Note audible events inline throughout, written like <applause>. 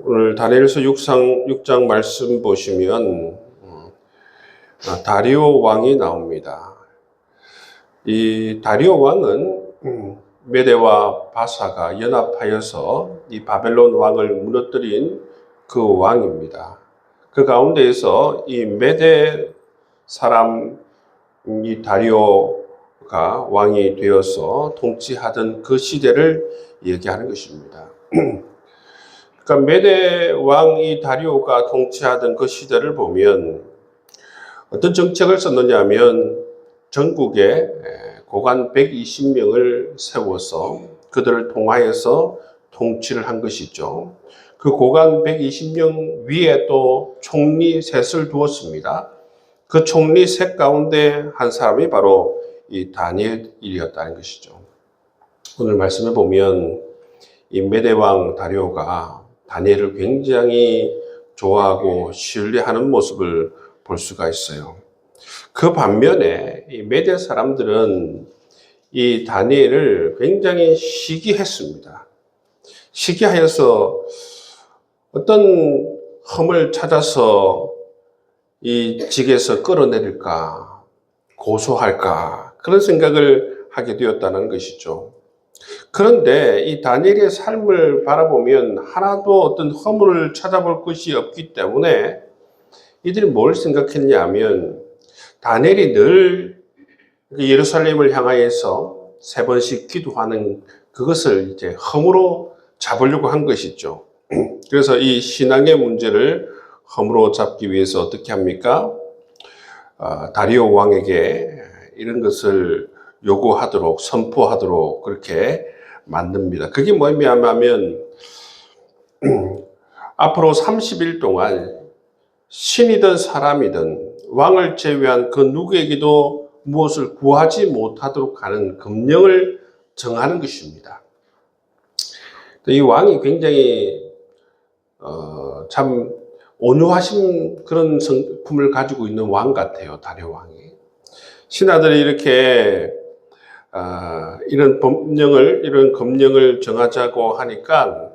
오늘 다니엘서 6장, 6장 말씀 보시면 음, 아, 다리오 왕이 나옵니다. 이 다리오 왕은 음, 메대와 바사가 연합하여서 이 바벨론 왕을 무너뜨린 그 왕입니다. 그 가운데에서 이 메대 사람 이 다리오가 왕이 되어서 통치하던 그 시대를 얘기하는 것입니다. <clears throat> 그러니까 메대 왕이 다리오가 통치하던 그 시대를 보면 어떤 정책을 썼느냐면 전국에 고관 120명을 세워서 그들을 통하여서 통치를 한 것이죠. 그 고관 120명 위에 또 총리 셋을 두었습니다. 그 총리 셋 가운데 한 사람이 바로 이 다니엘이었다는 것이죠. 오늘 말씀에 보면 이 메대왕 다리오가 다니엘을 굉장히 좋아하고 신뢰하는 모습을 볼 수가 있어요. 그 반면에 이 메대 사람들은 이 다니엘을 굉장히 시기했습니다. 시기하여서 어떤 흠을 찾아서 이 직에서 끌어내릴까, 고소할까, 그런 생각을 하게 되었다는 것이죠. 그런데 이 다니엘의 삶을 바라보면 하나도 어떤 허물을 찾아볼 것이 없기 때문에 이들이 뭘 생각했냐 하면 다니엘이 늘 예루살렘을 향하여서 세 번씩 기도하는 그것을 이제 허물로 잡으려고 한 것이죠. <clears throat> 그래서 이 신앙의 문제를 허물로 잡기 위해서 어떻게 합니까? 아, 다리오 왕에게 이런 것을 요구하도록 선포하도록 그렇게 만듭니다. 그게 뭐냐면 <clears throat> 앞으로 30일 동안 신이든 사람이든 왕을 제외한 그 누구에게도 무엇을 구하지 못하도록 하는 금령을 정하는 것입니다. 이 왕이 굉장히 어, 참 온유하신 그런 성품을 가지고 있는 왕 같아요, 다리 왕이. 신하들이 이렇게 아, 이런 법령을 이런 검령을 정하자고 하니까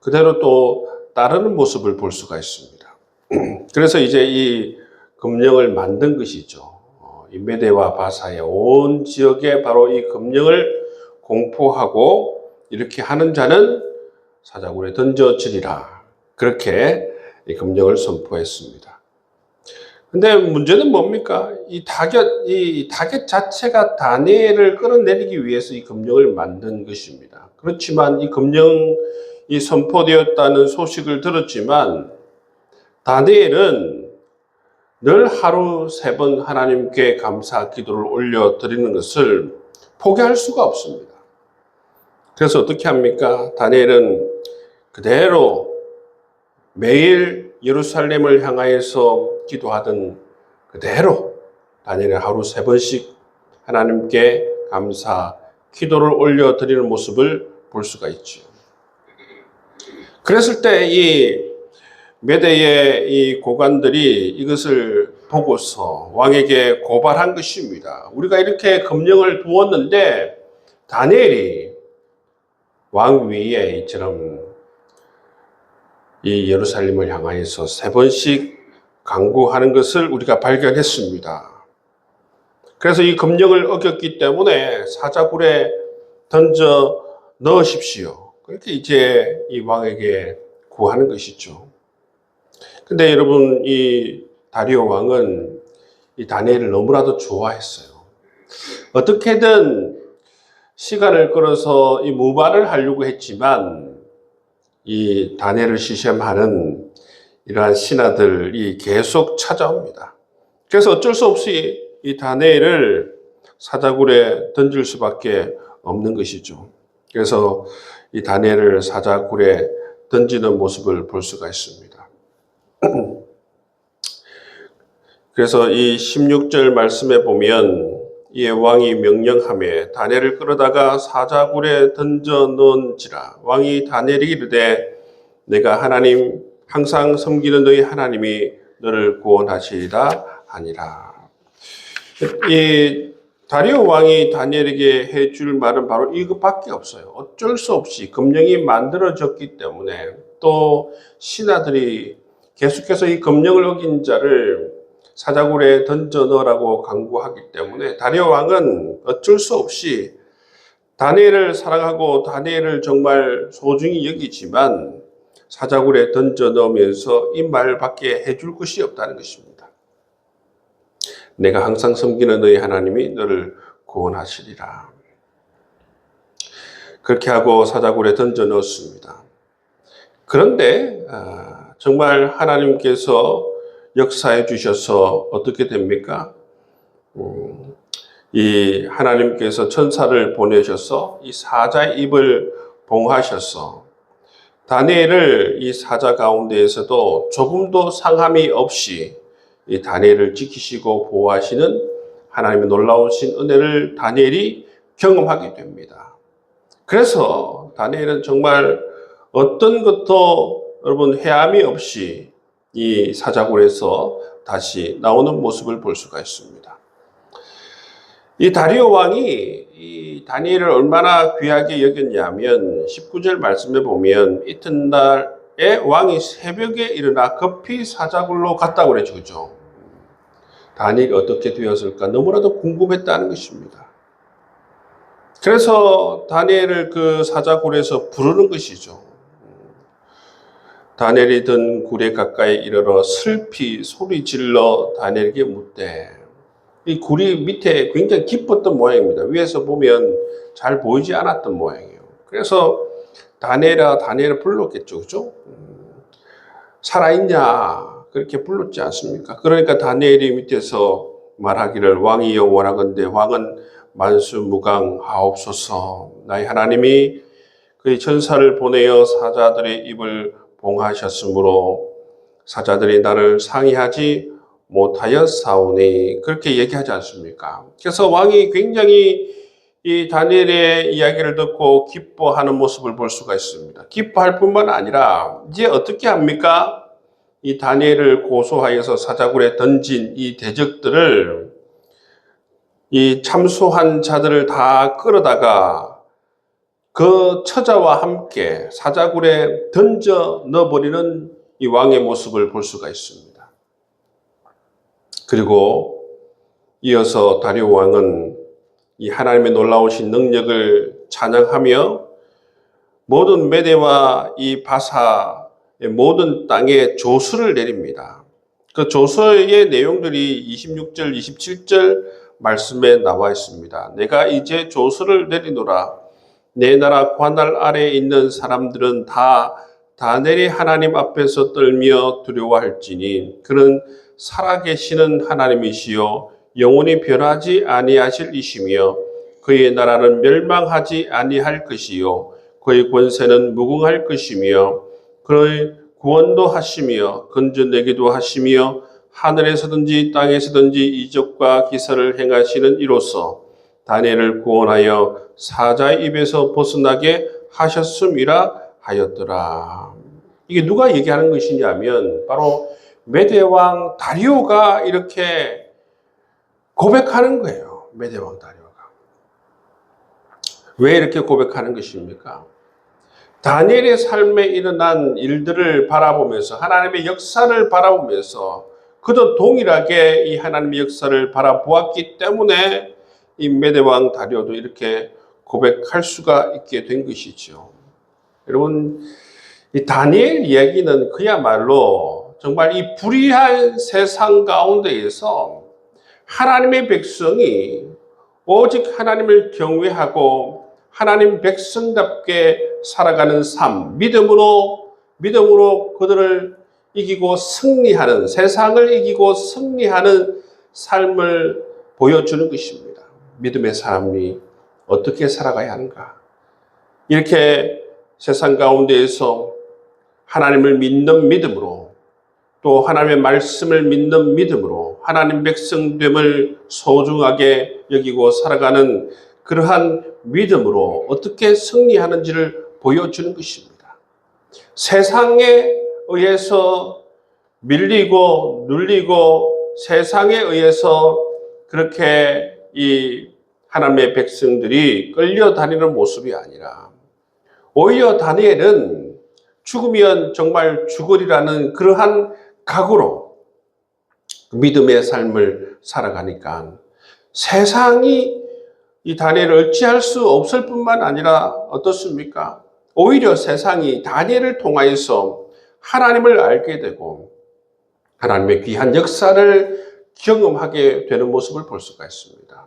그대로 또 따르는 모습을 볼 수가 있습니다. <clears throat> 그래서 이제 이 검령을 만든 것이죠. 어, 이 메대와 바사의 온 지역에 바로 이 검령을 공포하고 이렇게 하는 자는 사자굴에 던져지리라. 그렇게 이 검령을 선포했습니다. 근데 문제는 뭡니까? 이 타겟, 이 타겟 자체가 다니엘을 끌어내리기 위해서 이 검령을 만든 것입니다. 그렇지만 이 검령이 선포되었다는 소식을 들었지만 다니엘은 늘 하루 세 번 하나님께 감사 기도를 올려 드리는 것을 포기할 수가 없습니다. 그래서 어떻게 합니까? 다니엘은 그대로 매일 예루살렘을 향하여서 기도하던 그대로 다니엘이 하루 세 번씩 하나님께 감사 기도를 올려 드리는 모습을 볼 수가 있죠. 그랬을 때 이 메대의 이 고관들이 이것을 보고서 왕에게 고발한 것입니다. 우리가 이렇게 검령을 두었는데 다니엘이 왕 위에 이처럼 이 예루살렘을 향하여서 세 번씩 강구하는 것을 우리가 발견했습니다. 그래서 이 검령을 어겼기 때문에 사자굴에 던져 넣으십시오. 그렇게 이제 이 왕에게 구하는 것이죠. 근데 여러분, 이 다리오 왕은 이 다니엘을 너무나도 좋아했어요. 어떻게든 시간을 끌어서 이 무발을 하려고 했지만 이 다니엘을 시험하는 이러한 신하들이 계속 찾아옵니다. 그래서 어쩔 수 없이 이 다니엘을 사자굴에 던질 수밖에 없는 것이죠. 그래서 이 다니엘을 사자굴에 던지는 모습을 볼 수가 있습니다. <clears throat> 그래서 이 16절 말씀에 보면 이 왕이 명령함에 다니엘을 끌어다가 사자굴에 던져 넣은지라 왕이 다니엘이 이르되 내가 하나님 항상 섬기는 너희 하나님이 너를 구원하시리라 하니라. 이 다리오 왕이 다니엘에게 해줄 말은 바로 이것밖에 없어요. 어쩔 수 없이 금령이 만들어졌기 때문에 또 신하들이 계속해서 이 검령을 어긴 자를 사자굴에 던져 넣으라고 강구하기 때문에 다리오 왕은 어쩔 수 없이 다니엘을 사랑하고 다니엘을 정말 소중히 여기지만 사자굴에 던져 넣으면서 이 말밖에 해줄 것이 없다는 것입니다. 내가 항상 섬기는 너희 하나님이 너를 구원하시리라. 그렇게 하고 사자굴에 던져 넣었습니다. 그런데 아, 정말 하나님께서 역사해 주셔서 어떻게 됩니까? 음, 이 하나님께서 천사를 보내셔서 이 사자의 입을 봉하셔서 다니엘을 이 사자 가운데에서도 조금도 상함이 없이 이 다니엘을 지키시고 보호하시는 하나님의 놀라우신 은혜를 다니엘이 경험하게 됩니다. 그래서 다니엘은 정말 어떤 것도 여러분 해함이 없이 이 사자굴에서 다시 나오는 모습을 볼 수가 있습니다. 이 다리오 왕이 이 다니엘을 얼마나 귀하게 여겼냐면 19절 말씀에 보면 이튿날에 왕이 새벽에 일어나 급히 사자굴로 갔다고 그러죠. 그죠? 다니엘이 어떻게 되었을까 너무나도 궁금했다는 것입니다. 그래서 다니엘을 그 사자굴에서 부르는 것이죠. 다니엘이 든 굴에 가까이 이르러 슬피 소리 질러 다니엘에게 묻되 이 굴이 밑에 굉장히 깊었던 모양입니다. 위에서 보면 잘 보이지 않았던 모양이에요. 그래서 다니엘아 다니엘을 불렀겠죠. 그죠? 음, 살아있냐 그렇게 불렀지 않습니까? 그러니까 다니엘이 밑에서 말하기를 왕이여 원하건대 왕은 만수무강하옵소서 나의 하나님이 그의 천사를 보내어 사자들의 입을 봉하셨으므로 사자들이 나를 상의하지 못하여 사오니 그렇게 얘기하지 않습니까? 그래서 왕이 굉장히 이 다니엘의 이야기를 듣고 기뻐하는 모습을 볼 수가 있습니다. 기뻐할 뿐만 아니라 이제 어떻게 합니까? 이 다니엘을 고소하여서 사자굴에 던진 이 대적들을 이 참소한 자들을 다 끌어다가 그 처자와 함께 사자굴에 던져 넣어버리는 이 왕의 모습을 볼 수가 있습니다. 그리고 이어서 다리오 왕은 이 하나님의 놀라우신 능력을 찬양하며 모든 메대와 이 바사의 모든 땅에 조수를 내립니다. 그 조서의 내용들이 26절, 27절 말씀에 나와 있습니다. 내가 이제 조서를 내리노라. 내 나라 관할 아래에 있는 사람들은 다 다내리 하나님 앞에서 떨며 두려워할지니 그는 살아계시는 하나님이시요 영원히 변하지 아니하실 이시며 그의 나라는 멸망하지 아니할 것이요 그의 권세는 무궁할 것이며 그의 구원도 하시며 건져내기도 하시며 하늘에서든지 땅에서든지 이적과 기사를 행하시는 이로써 다니엘을 구원하여 사자의 입에서 벗어나게 하셨음이라 하였더라. 이게 누가 얘기하는 것이냐면 바로 메대왕 다리오가 이렇게 고백하는 거예요. 메대왕 다리오가. 왜 이렇게 고백하는 것입니까? 다니엘의 삶에 일어난 일들을 바라보면서 하나님의 역사를 바라보면서 그도 동일하게 이 하나님의 역사를 바라보았기 때문에 이 메대왕 다리오도 이렇게 고백할 수가 있게 된 것이죠. 여러분, 이 다니엘 이야기는 그야말로 정말 이 불의한 세상 가운데에서 하나님의 백성이 오직 하나님을 경외하고 하나님 백성답게 살아가는 삶, 믿음으로, 믿음으로 그들을 이기고 승리하는, 세상을 이기고 승리하는 삶을 보여주는 것입니다. 믿음의 삶이 어떻게 살아가야 하는가. 이렇게 세상 가운데에서 하나님을 믿는 믿음으로 또 하나님의 말씀을 믿는 믿음으로 하나님 백성됨을 소중하게 여기고 살아가는 그러한 믿음으로 어떻게 승리하는지를 보여주는 것입니다. 세상에 의해서 밀리고 눌리고 세상에 의해서 그렇게 이 하나님의 백성들이 끌려다니는 모습이 아니라 오히려 다니엘은 죽으면 정말 죽으리라는 그러한 각오로 믿음의 삶을 살아가니까 세상이 이 다니엘을 어찌할 수 없을 뿐만 아니라 어떻습니까? 오히려 세상이 다니엘을 통하여서 하나님을 알게 되고 하나님의 귀한 역사를 경험하게 되는 모습을 볼 수가 있습니다.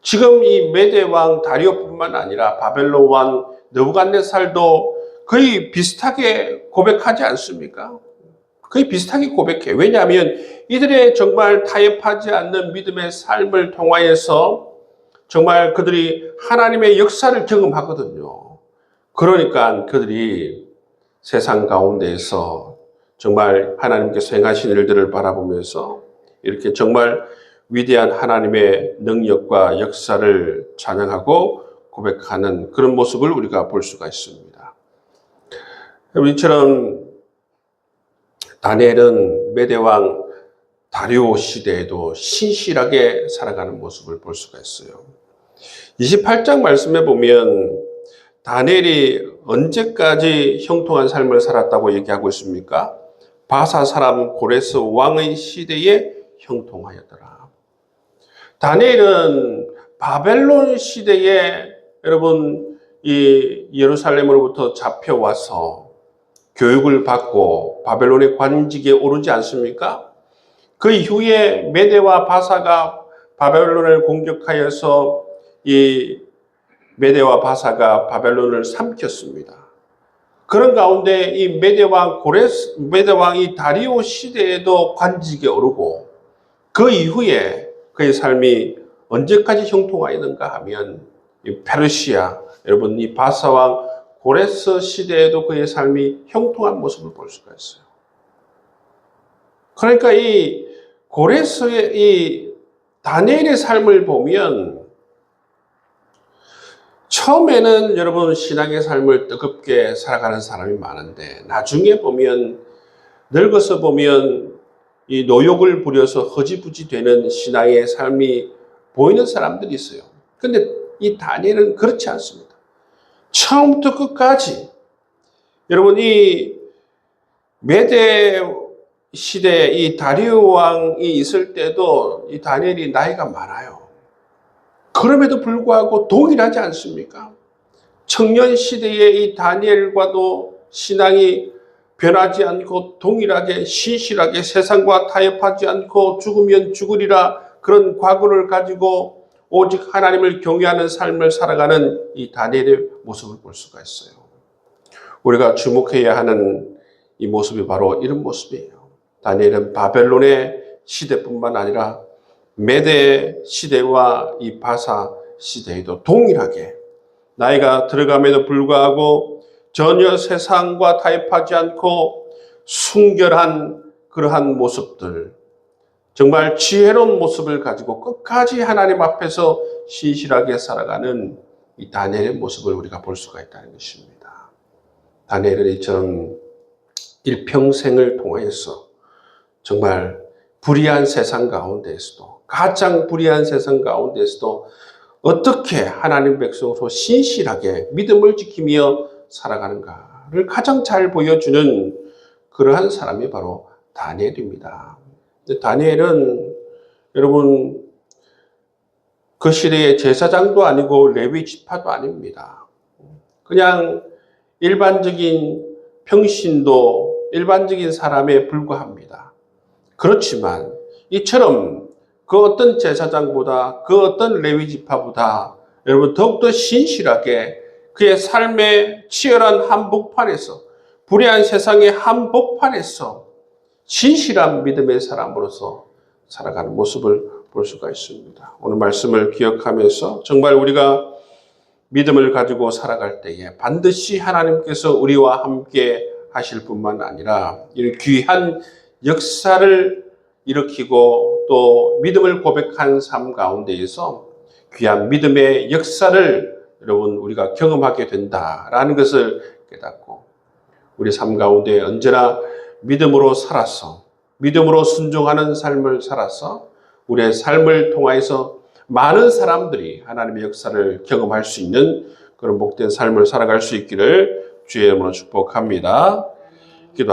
지금 이 메대 왕 다리오뿐만 아니라 바벨론 왕 느부갓네살도 거의 비슷하게 고백하지 않습니까? 거의 비슷하게 고백해. 왜냐하면 이들의 정말 타협하지 않는 믿음의 삶을 통하여서 정말 그들이 하나님의 역사를 경험하거든요. 그러니까 그들이 세상 가운데에서 정말 하나님께서 행하신 일들을 바라보면서 이렇게 정말 위대한 하나님의 능력과 역사를 찬양하고 고백하는 그런 모습을 우리가 볼 수가 있습니다. 이처럼 다니엘은 메대왕 다리오 시대에도 신실하게 살아가는 모습을 볼 수가 있어요. 28장 말씀에 보면 다니엘이 언제까지 형통한 삶을 살았다고 얘기하고 있습니까? 바사 사람 고레스 왕의 시대에 형통하였더라. 다니엘은 바벨론 시대에 여러분 이 예루살렘으로부터 잡혀와서 교육을 받고 바벨론의 관직에 오르지 않습니까? 그 이후에 메대와 바사가 바벨론을 공격하여서 이 메대와 바사가 바벨론을 삼켰습니다. 그런 가운데 이 메대왕 고레스 메대왕이 다리오 시대에도 관직에 오르고 그 이후에 그의 삶이 언제까지 형통하였는가 하면 이 페르시아 여러분 이 바사왕 고레스 시대에도 그의 삶이 형통한 모습을 볼 수가 있어요. 그러니까 이 고레스의 이 다니엘의 삶을 보면 처음에는 여러분 신앙의 삶을 뜨겁게 살아가는 사람이 많은데 나중에 보면 늙어서 보면 이 노욕을 부려서 허지부지 되는 신앙의 삶이 보이는 사람들이 있어요. 근데 이 다니엘은 그렇지 않습니다. 처음부터 끝까지 여러분 이 메대 시대 이 다리오 왕이 있을 때도 이 다니엘이 나이가 많아요. 그럼에도 불구하고 동일하지 않습니까? 청년 시대의 이 다니엘과도 신앙이 변하지 않고 동일하게 신실하게 세상과 타협하지 않고 죽으면 죽으리라 그런 과거를 가지고 오직 하나님을 경외하는 삶을 살아가는 이 다니엘의 모습을 볼 수가 있어요. 우리가 주목해야 하는 이 모습이 바로 이런 모습이에요. 다니엘은 바벨론의 시대뿐만 아니라 메대 시대와 이 바사 시대에도 동일하게 나이가 들어감에도 불구하고 전혀 세상과 타협하지 않고 순결한 그러한 모습들, 정말 지혜로운 모습을 가지고 끝까지 하나님 앞에서 신실하게 살아가는 이 다니엘의 모습을 우리가 볼 수가 있다는 것입니다. 다니엘은 이처럼 일평생을 통하여서 정말 불의한 세상 가운데에서도 가장 불의한 세상 가운데에서도 어떻게 하나님 백성으로 신실하게 믿음을 지키며 살아가는가를 가장 잘 보여주는 그러한 사람이 바로 다니엘입니다. 다니엘은 여러분 그 시대의 제사장도 아니고 레위 지파도 아닙니다. 그냥 일반적인 평신도 일반적인 사람에 불과합니다. 그렇지만 이처럼 그 어떤 제사장보다 그 어떤 레위 지파보다 여러분 더욱더 신실하게 그의 삶의 치열한 한복판에서 불의한 세상의 한복판에서 진실한 믿음의 사람으로서 살아가는 모습을 볼 수가 있습니다. 오늘 말씀을 기억하면서 정말 우리가 믿음을 가지고 살아갈 때에 반드시 하나님께서 우리와 함께 하실 뿐만 아니라 이 귀한 역사를 일으키고 또 믿음을 고백한 삶 가운데에서 귀한 믿음의 역사를 여러분 우리가 경험하게 된다라는 것을 깨닫고 우리 삶 가운데 언제나 믿음으로 살아서 믿음으로 순종하는 삶을 살아서 우리의 삶을 통하여서 많은 사람들이 하나님의 역사를 경험할 수 있는 그런 복된 삶을 살아갈 수 있기를 주의 이름으로 축복합니다. 기도